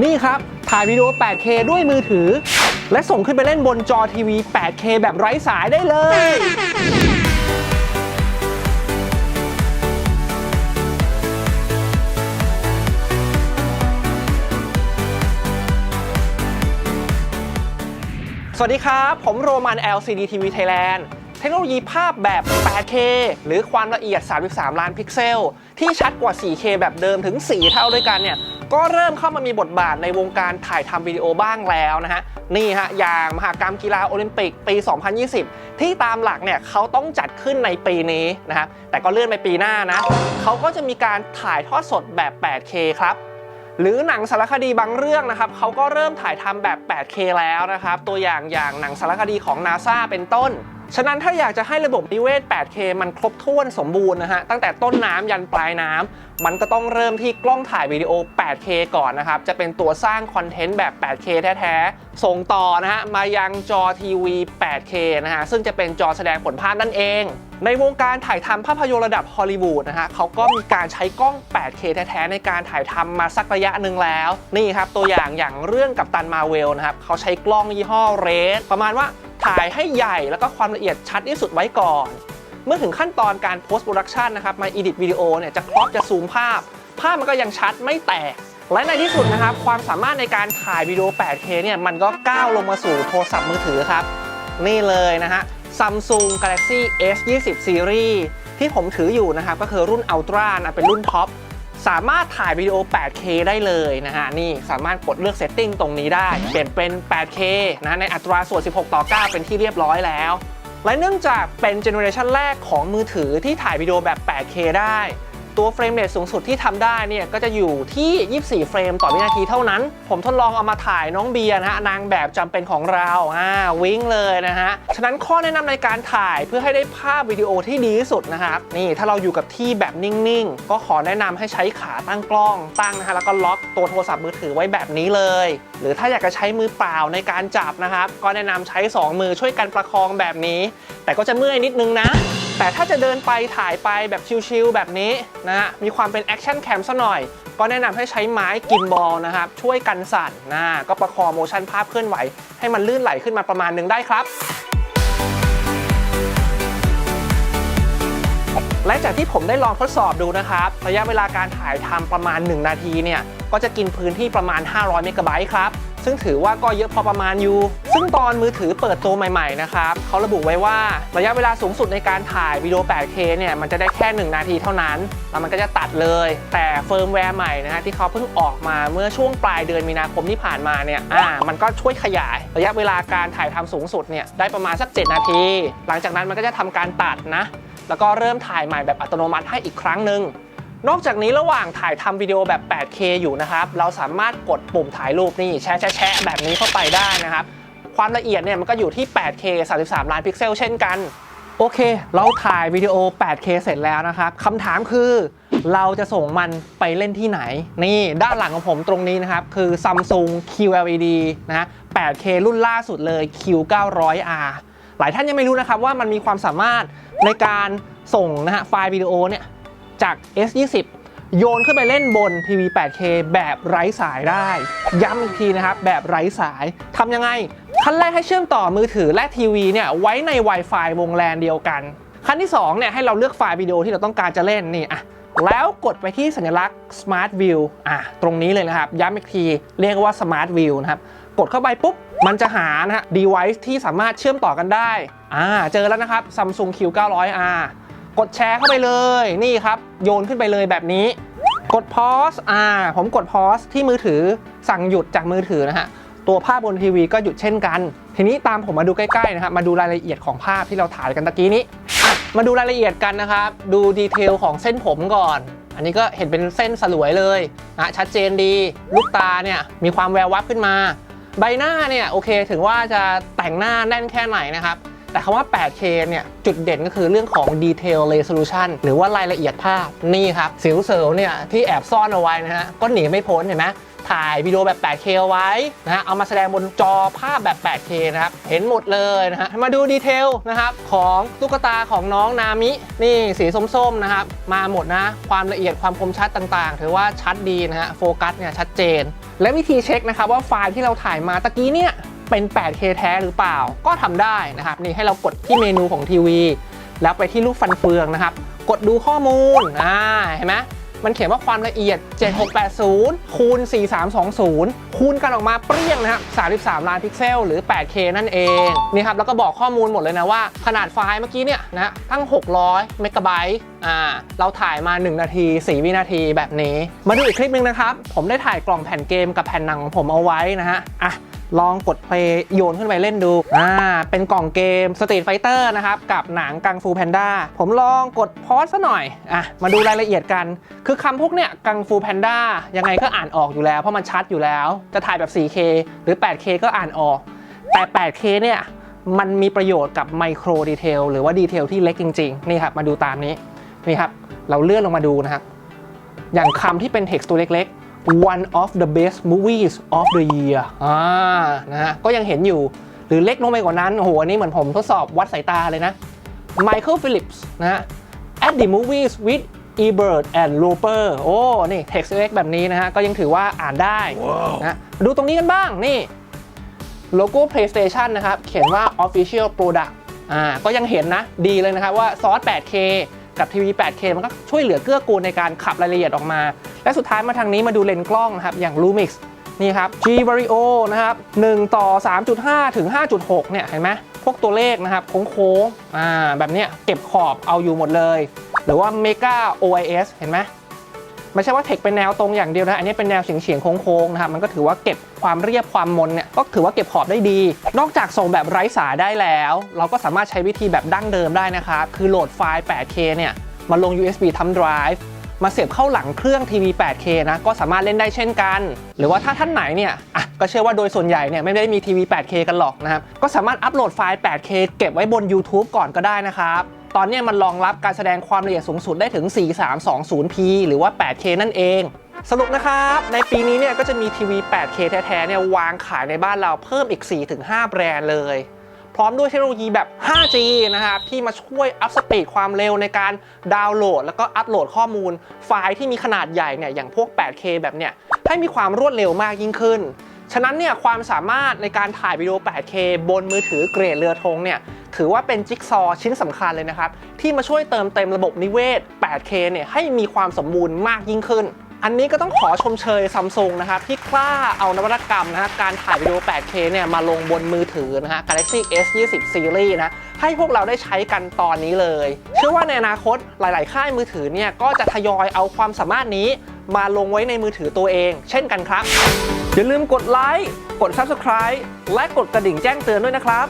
นี่ครับ ถ่ายวิดีโอ 8K ด้วยมือถือ และส่งขึ้นไปเล่นบนจอทีวี 8K แบบไร้สายได้เลย สวัสดีครับ ผมโรมัน LCD TV Thailand เทคโนโลยีภาพแบบ 8K หรือความละเอียด 33 ล้านพิกเซล ที่ชัดกว่า 4K แบบเดิมถึง 4 เท่าด้วยกันเนี่ยก็เริ่มเข้ามามีบทบาทในวงการถ่ายทำวิดีโอบ้างแล้วนะฮะ นี่ฮะ อย่างมหากรรมกีฬาโอลิมปิกปี 2020 ที่ตามหลักเนี่ยเขาต้องจัดขึ้นในปีนี้นะครับแต่ก็เลื่อนไปปีหน้านะเขาก็จะมีการถ่ายทอดสดแบบ 8K ครับหรือหนังสารคดีบางเรื่องนะครับเขาก็เริ่มถ่ายทำแบบ 8K แล้วนะครับ ตัวอย่างอย่างหนังสารคดีของ NASA เป็นต้น ฉะนั้นถ้าอยากจะให้ระบบนิเวศ 8K มันครบถ้วนสมบูรณ์นะฮะ ตั้งแต่ต้นน้ำยันปลายน้ำมันก็ต้องเริ่มที่กล้องถ่ายวิดีโอ 8K ก่อนนะครับ จะเป็นตัวสร้างคอนเทนต์แบบ 8K แท้ๆ ส่งต่อนะฮะ มายังจอทีวี 8K นะฮะ ซึ่งจะเป็นจอแสดงผลภาพนั่นเอง ในวงการถ่ายทำภาพยนตร์ระดับฮอลลีวูดนะฮะเขาก็มีการใช้กล้อง 8K แท้ๆ ในการถ่ายทำมาสักระยะหนึ่งแล้ว นี่ครับตัวอย่างอย่างเรื่องกับตันมาเวลนะครับเขาใช้กล้องยี่ห้อเรสประมาณว่า ถ่ายให้ใหญ่แล้วก็ความละเอียดชัดที่สุดไว้ก่อน เมื่อถึงขั้นตอนการ post production นะครับมา edit วิดีโอเนี่ยจะครอปจะซูมภาพ ภาพมันก็ยังชัดไม่แตก และในที่สุดนะครับความสามารถในการถ่ายวิดีโอ 8K เนี่ยมันก็ก้าวลงมาสู่โทรศัพท์มือถือครับ นี่เลยนะฮะ Samsung Galaxy S20 Series ที่ผมถืออยู่นะครับก็คือรุ่น Ultra นะเป็นรุ่นท็อป สามารถถ่ายวิดีโอ 8K ได้เลยนะฮะนี่สามารถกดเลือกเซตติ้งตรงนี้ได้ เปลี่ยนเป็น 8K นะในอัตราส่วน 16 ต่อ 9 เป็นที่เรียบร้อยแล้ว และเนื่องจากเป็นเจเนอเรชันแรกของมือถือที่ถ่ายวิดีโอแบบ 8K ได้ ตัวเฟรมเรทสูงสุดที่ทำได้เนี่ยก็จะอยู่ที่ 24 เฟรมต่อวินาทีเท่านั้น ผมทดลองเอามาถ่ายน้องเบียร์นะฮะนางแบบจำเป็นของเราอ่าวิ้งเลยนะฮะ ฉะนั้นข้อแนะนำในการถ่ายเพื่อให้ได้ภาพวิดีโอที่ดีที่สุดนะครับ นี่ถ้าเราอยู่กับที่แบบนิ่งๆ ก็ขอแนะนำให้ใช้ขาตั้งกล้องตั้งนะฮะแล้วก็ล็อกตัวโทรศัพท์มือถือไว้แบบนี้เลย หรือถ้าอยากจะใช้มือเปล่าในการจับนะครับ ก็แนะนำใช้ 2 มือช่วยกันประคองแบบนี้ แต่ก็จะเมื่อยนิดนึงนะ แต่ถ้าจะเดินไปถ่ายไปแบบชิลๆแบบนี้นะฮะมีความเป็นแอคชั่นแคมซะหน่อย ก็แนะนำให้ใช้ไม้กิมบอลนะครับ ช่วยกันสั่นนะก็ประคองโมชั่นภาพเคลื่อนไหว ให้มันลื่นไหลขึ้นมาประมาณหนึ่งได้ครับและจากที่ผมได้ลองทดสอบดูนะครับ ระยะเวลาการถ่ายทำประมาณ 1 นาทีเนี่ย ก็จะกินพื้นที่ประมาณ 500 เมกะไบต์ครับ ซึ่งถือว่าก็เยอะพอประมาณอยู่ ซึ่งตอนมือถือเปิดตัวใหม่ๆนะครับเขาระบุไว้ว่าระยะเวลาสูงสุดในการถ่ายวิดีโอ 8K เนี่ยมันจะได้แค่ 1 นาทีเท่านั้น แล้วมันก็จะตัดเลย แต่เฟิร์มแวร์ใหม่นะฮะที่เขาเพิ่งออกมาเมื่อช่วงปลายเดือนมีนาคมที่ผ่านมาเนี่ยอ่ามันก็ช่วยขยายระยะเวลาการถ่ายทำสูงสุดเนี่ยได้ประมาณสัก 7 นาที หลังจากนั้นมันก็จะทำการตัดนะแล้วก็เริ่มถ่ายใหม่แบบอัตโนมัติให้อีกครั้งหนึ่ง นอกจากนี้ระหว่างถ่ายทำวิดีโอแบบ 8K อยู่นะครับ เราสามารถกดปุ่มถ่ายรูปนี่แชะแชะแชะแบบนี้เข้าไปได้นะครับ ความละเอียดเนี่ยมันก็อยู่ที่ 8K 33 ล้านพิกเซลเช่นกัน โอเค เราถ่ายวิดีโอ 8K เสร็จแล้วนะครับคำถามคือเราจะส่งมันไปเล่นที่ไหน นี่ด้านหลังของผมตรงนี้นะครับ คือ Samsung QLED นะฮะ 8K รุ่นล่าสุดเลย Q900R หลายท่านยังไม่รู้นะครับว่ามันมีความสามารถในการส่งนะฮะไฟล์วิดีโอเนี่ย จาก S20 โยนขึ้นไปเล่นบนทีวี 8K แบบไร้สายได้ ย้ำอีกทีนะครับ แบบไร้สายทำยังไง ขั้นแรกให้เชื่อมต่อมือถือและทีวีเนี่ยไว้ใน Wi-Fi วงแลนเดียวกัน ขั้นที่2เนี่ยให้เราเลือกไฟล์วิดีโอที่เราต้องการจะเล่นนี่อะแล้วกดไปที่สัญลักษณ์ Smart View อะตรงนี้เลยนะครับ ย้ำอีกที เรียกว่า Smart View นะครับ กดเข้าไปปุ๊บ มันจะหานะฮะ device ที่สามารถเชื่อมต่อกันได้ อ่า เจอแล้วนะครับ Samsung Q900R กดแชร์เข้าไปเลยนี่ครับ โยนขึ้นไปเลยแบบนี้ กด pause อ่าผมกด pause ที่มือถือสั่งหยุดจากมือถือนะฮะตัวภาพบนทีวีก็หยุดเช่นกัน ทีนี้ตามผมมาดูใกล้ๆนะครับมาดูรายละเอียดของภาพที่เราถ่ายกันตะกี้นี้ มาดูรายละเอียดกันนะครับ ดูดีเทลของเส้นผมก่อน อันนี้ก็เห็นเป็นเส้นสลวยเลยนะชัดเจนดีลูกตาเนี่ยมีความแวววับขึ้นมา ใบหน้าเนี่ยโอเคถึงว่าจะแต่งหน้าแน่นแค่ไหนนะครับ แต่คำว่า 8K เนี่ย จุดเด่นก็คือเรื่องของ Detail Resolution หรือว่ารายละเอียดภาพ นี่ครับสิวเซลเนี่ยที่แอบซ่อนเอาไว้นะฮะ ก็หนีไม่พ้นเห็นไหมถ่ายวิดีโอแบบ 8K เอาไว้นะฮะ เอามาแสดงบนจอภาพแบบ 8K นะครับ เห็นหมดเลยนะฮะ มาดูดีเทลนะครับ ของตุ๊กตาของน้องนามิ นี่สีส้มๆนะครับ มาหมดนะ ความละเอียดความคมชัดต่างๆ ถือว่าชัดดีนะฮะ โฟกัสเนี่ยชัดเจน และวิธีเช็คนะครับว่าไฟล์ที่เราถ่ายมาตะกี้เนี่ยเป็น 8K แท้หรือเปล่า ก็ทำได้นะครับนี่ให้เรากดที่เมนูของทีวี แล้วไปที่รูปฟันเฟืองนะครับ กดดูข้อมูลอ่าเห็นไหมมันเขียนว่าความละเอียด 7680 คูณ 4320 คูณกันออกมาเปรี้ยงนะครับ33 ล้านพิกเซล หรือ 8K นั่นเอง นี่ครับ แล้วก็บอกข้อมูลหมดเลยนะว่า ขนาดไฟล์เมื่อกี้เนี่ยนะทั้ง 600 เมกะไบต์อ่า เราถ่ายมา 1 นาที 4 วินาทีแบบนี้ มาดูอีกคลิปหนึ่งนะครับ ผมได้ถ่ายกล่องแผ่นเกมกับแผ่นหนังของผมเอาไว้นะฮะ อะ ลองกดเพลย์โยนขึ้นไปเล่นดูอ่าเป็นกล่องเกม Street Fighter นะครับ กับหนังกังฟูแพนด้าผมลองกดพอสซะหน่อยอะมาดูรายละเอียดกัน คือคำพวกเนี้ยกังฟูแพนด้ายังไงก็อ่านออกอยู่แล้ว เพราะมันชัดอยู่แล้ว จะถ่ายแบบ 4K หรือ 8K ก็อ่านออก แต่ 8K เนี่ยมันมีประโยชน์กับไมโครดีเทลหรือว่าดีเทลที่เล็กจริงๆ นี่ครับ มาดูตามนี้ นี่ครับ เราเลื่อนลงมาดูนะครับ อย่างคำที่เป็น text ตัวเล็กๆ one of the best movies of the year อ่านะฮะก็ยังเห็นอยู่หรือเล็กลงไปกว่านั้นโอ้โหอันนี้เหมือนผมทดสอบวัดสายตาเลยนะ Michael Phillips นะฮะ at the movies with Ebert and Roper โอ้ นี่ text เล็กแบบนี้นะฮะ ก็ยังถือว่าอ่านได้นะดูตรงนี้กันบ้าง นี่ โลโก้ PlayStation นะครับ เขียนว่า Official Product อ่า ก็ยังเห็นนะ ดีเลยนะครับว่าซอส 8K กับทีวี 8K มันก็ช่วยเหลือเกื้อกูลในการขับรายละเอียดออกมา และสุดท้ายมาทางนี้มาดูเลนส์กล้องนะครับอย่าง Lumix นี่ครับ G Vario นะครับ1ต่อ 3.5 ถึง 5.6 เนี่ยเห็นไหมพวกตัวเลขนะครับโค้งๆอ่าแบบเนี้ยเก็บขอบเอาอยู่หมดเลย หรือว่า Mega OIS เห็นไหมไม่ใช่ว่าเทคเป็นแนวตรงอย่างเดียวนะ อันนี้เป็นแนวเฉียงเฉียงๆโค้งๆนะครับ มันก็ถือว่าเก็บความเรียบความมนเนี่ย ก็ถือว่าเก็บขอบได้ดี นอกจากส่งแบบไร้สายได้แล้ว เราก็สามารถใช้วิธีแบบดั้งเดิมได้นะครับ คือโหลดไฟล์ 8K เนี่ย มาลง USB thumb drive มาเสียบเข้าหลังเครื่องทีวี 8K นะก็สามารถเล่นได้เช่นกัน หรือว่าถ้าท่านไหนเนี่ยอะก็เชื่อว่าโดยส่วนใหญ่เนี่ยไม่ได้มีทีวี 8K กันหรอกนะครับก็สามารถอัปโหลดไฟล์ 8K เก็บไว้บน YouTube ก่อนก็ได้นะครับตอนนี้มันรองรับการแสดงความละเอียดสูงสุดได้ถึง 4320p หรือว่า 8K นั่นเอง สรุปนะครับ ในปีนี้เนี่ยก็จะมีทีวี 8K แท้ๆเนี่ยวางขายในบ้านเราเพิ่มอีก 4-5 แบรนด์เลย พร้อมด้วยเทคโนโลยีแบบ 5G นะครับที่มาช่วยอัพสปีดความเร็วในการดาวน์โหลด แล้วก็อัปโหลดข้อมูล ไฟล์ที่มีขนาดใหญ่เนี่ยอย่างพวก 8K แบบเนี่ยให้มีความรวดเร็วมากยิ่งขึ้น ฉะนั้นเนี่ยความสามารถในการถ่ายวิดีโอ 8K บนมือถือเกรดเรือธงเนี่ยถือว่าเป็นจิ๊กซอว์ชิ้นสำคัญเลยนะครับที่มาช่วยเติมเต็มระบบนิเวศ 8K เนี่ยให้มีความสมบูรณ์มากยิ่งขึ้น อันนี้ก็ต้องขอชมเชยซัมซุงนะครับที่กล้าเอานวัตกรรมนะฮะการถ่ายวิดีโอ 8K เนี่ยมาลงบนมือถือนะฮะ Galaxy S 20 Series นะให้พวกเราได้ใช้กันตอนนี้เลย เชื่อว่าในอนาคตหลาย ๆ ค่ายมือถือเนี่ยก็จะทยอยเอาความสามารถนี้มาลงไว้ในมือถือตัวเอง เช่นกันครับ อย่าลืมกดไลค์กด Subscribe และกดกระดิ่งแจ้งเตือนด้วยนะครับ